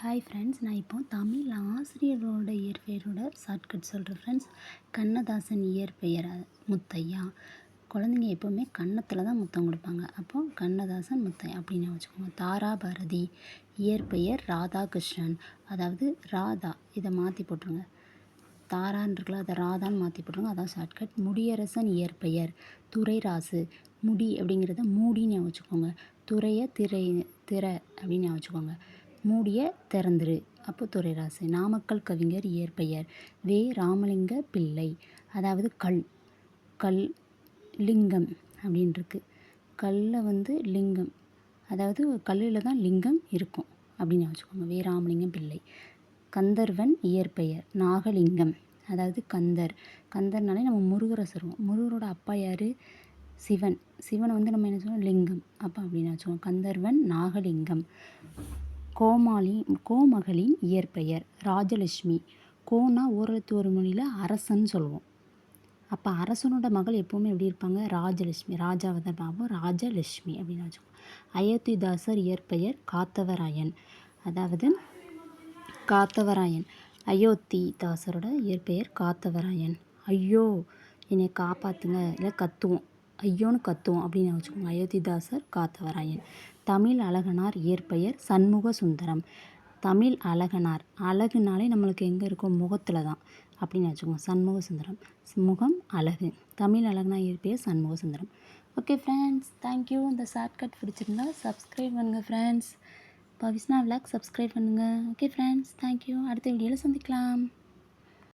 Hi friends நான் இப்போ தமிழ் ஆசிரியரோட இயற்பெயரோட ஷார்ட்கட் சொல்கிறேன் ஃப்ரெண்ட்ஸ் கண்ணதாசன் இயற்பெயர் முத்தையா. குழந்தைங்க எப்போவுமே கன்னத்தில் தான் முத்தம் கொடுப்பாங்க. அப்போ கண்ணதாசன் முத்தையா அப்படின்னு வச்சுக்கோங்க. தாரா பாரதி இயற்பெயர் ராதாகிருஷ்ணன். அதாவது ராதா இதை மாற்றி போட்டுருங்க. தாரான்னு இருக்குல்ல அதை ராதான்னு மாற்றி போட்டுருங்க. அதான் ஷார்ட்கட் முடியரசன் இயற்பெயர் துரைராசு. முடி அப்படிங்கிறத மூடின்னு வச்சுக்கோங்க. துறையை திரை திரை அப்படின்னு வச்சுக்கோங்க. மூடிய திறந்துரு. அப்போ நாமக்கல் கவிஞர் இயற்பெயர். வே. ராமலிங்க பிள்ளை. அதாவது கல். கல். லிங்கம் அப்படின்னு கல்லில் வந்து லிங்கம். அதாவது கல்லில் தான் லிங்கம் இருக்கும் அப்படின்னு வச்சுக்கோங்க. வே. ராமலிங்கம் பிள்ளை. கந்தர்வன் இயற்பெயர். நாகலிங்கம். அதாவது கந்தர். கந்தர்னாலே நம்ம முருகரை சொல்லுவோம். முருகரோட அப்பா யார்? சிவன். சிவனை வந்து நம்ம என்ன சொல்லுவோம்? லிங்கம். அப்போ அப்படின்னு வச்சுக்கோங்க. கந்தர்வன் நாகலிங்கம். கோமாளி கோமகளின் இயற்பெயர் ராஜலட்சுமி. கோனா ஓரெழுத்து ஒரு மொழியில் அரசன் சொல்லுவோம் அப்போ அரசனோட மகள் எப்போவுமே எப்படி இருப்பாங்க? ராஜலட்சுமி ராஜாவை தான் இருப்பாங்க ராஜலட்சுமி அப்படின்னு வச்சுக்கோங்க. அயோத்திதாசர் இயற்பெயர் காத்தவராயன். அதாவது காத்தவராயன். அயோத்தி தாசரோட இயற்பெயர் காத்தவராயன். ஐயோ என்னை காப்பாற்றுங்க இல்லை கத்துவோம். ஐயோன்னு கத்துவோம் அப்படின்னு வச்சுக்கோங்க. அயோத்திதாசர் காத்தவராயன். தமிழ் அழகனார் இயற்பெயர் சண்முக சுந்தரம் தமிழ் அழகனார். அழகுனாலே நம்மளுக்கு எங்கே இருக்கும் முகத்தில் தான் அப்படின்னு வச்சுக்கோங்க. சண்முக சுந்தரம் முகம் அழகு. தமிழ் அழகனார் இயற்பெயர் Shanmuga Sundaram okay friends thank you இந்த ஷார்ட்கட் பிடிச்சிருந்தா சப்ஸ்கிரைப் பண்ணுங்கள் ஃப்ரெண்ட்ஸ் பவிஸ்னா விளாக் சப்ஸ்கிரைப் பண்ணுங்கள் ஓகே ஃப்ரெண்ட்ஸ் தேங்க்யூ அடுத்த வீடியோவில் சந்திக்கலாம்.